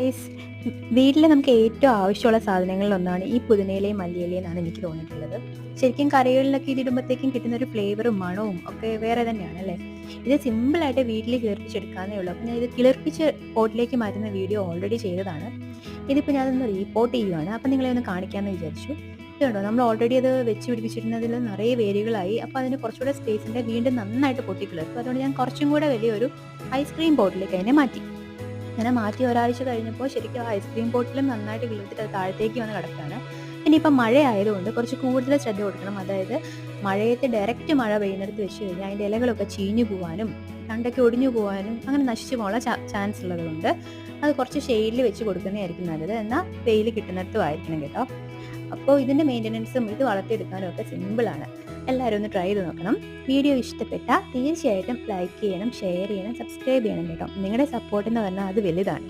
Guys വീട്ടിൽ നമുക്ക് ഏറ്റവും ആവശ്യമുള്ള സാധനങ്ങളിൽ ഒന്നാണ് ഈ പുതിനയിലയും മല്ലിയിലയും എന്നാണ് എനിക്ക് തോന്നിയിട്ടുള്ളത്. ശരിക്കും കറികളിലൊക്കെ ഇതിടുമ്പോഴത്തേക്കും കിട്ടുന്ന ഒരു ഫ്ലേവറും മണവും ഒക്കെ വേറെ തന്നെയാണ് അല്ലേ? ഇത് സിമ്പിളായിട്ട് വീട്ടിൽ കിളിർപ്പിച്ചെടുക്കാന്നേ ഉള്ളൂ. അപ്പം ഞാൻ ഇത് കിളിർപ്പിച്ച് പോട്ടിലേക്ക് മാറ്റുന്ന വീഡിയോ ഓൾറെഡി ചെയ്തതാണ്. ഇതിപ്പോൾ ഞാനൊന്ന് റീപോർട്ട് ചെയ്യുവാണ്. അപ്പം നിങ്ങളെ ഒന്ന് കാണിക്കാമെന്ന് വിചാരിച്ചു. ഇതുണ്ടോ നമ്മൾ ഓൾറെഡി അത് വെച്ച് പിടിപ്പിച്ചിരുന്നതിൽ നിറയെ വേരുകളായി. അപ്പോൾ അതിന് കുറച്ചുകൂടെ സ്പേസിന്റെ വീണ്ടും നന്നായിട്ട് പൊട്ടി കിളിർക്കും അതുകൊണ്ട് ഞാൻ കുറച്ചും കൂടെ വലിയൊരു ഐസ്ക്രീം ബോട്ടിലേക്ക് അതിനെ മാറ്റി. അങ്ങനെ മാറ്റി ഒരാഴ്ച കഴിഞ്ഞപ്പോൾ ശരിക്കും ഐസ്ക്രീം ബോട്ടിലും നന്നായിട്ട് അത് താഴത്തേക്ക് വന്ന് കിടക്കുകയാണ്. ഇനിയിപ്പോൾ മഴ ആയതുകൊണ്ട് കുറച്ച് കൂടുതൽ ശ്രദ്ധ കൊടുക്കണം. അതായത് മഴയത്ത് ഡയറക്റ്റ് മഴ പെയ്യുന്നിടത്ത് വെച്ച് കഴിഞ്ഞാൽ അതിന്റെ ഇലകളൊക്കെ ചീഞ്ഞു പോകാനും തണ്ടൊക്കെ ഒടിഞ്ഞു പോകാനും അങ്ങനെ നശിച്ചു പോകാനുള്ള ചാൻസ് ഉള്ളതുകൊണ്ട് അത് കുറച്ച് ഷെയ്ഡിൽ വെച്ച് കൊടുക്കുന്നതായിരിക്കും നല്ലത്. എന്നാൽ വെയിൽ കിട്ടുന്നിടത്തും ആയിരിക്കണം കേട്ടോ. അപ്പോൾ ഇതിന്റെ മെയിന്റനൻസും ഇത് വളർത്തിയെടുക്കാനും ഒക്കെ സിമ്പിളാണ്. എല്ലാവരും ഒന്ന് ട്രൈ ചെയ്ത് നോക്കണം. വീഡിയോ ഇഷ്ടപ്പെട്ടാൽ തീർച്ചയായിട്ടും ലൈക്ക് ചെയ്യണം ഷെയർ ചെയ്യണം സബ്സ്ക്രൈബ് ചെയ്യണം കേട്ടോ. നിങ്ങളുടെ സപ്പോർട്ട് എന്ന് പറഞ്ഞാൽ അത് വലുതാണ്.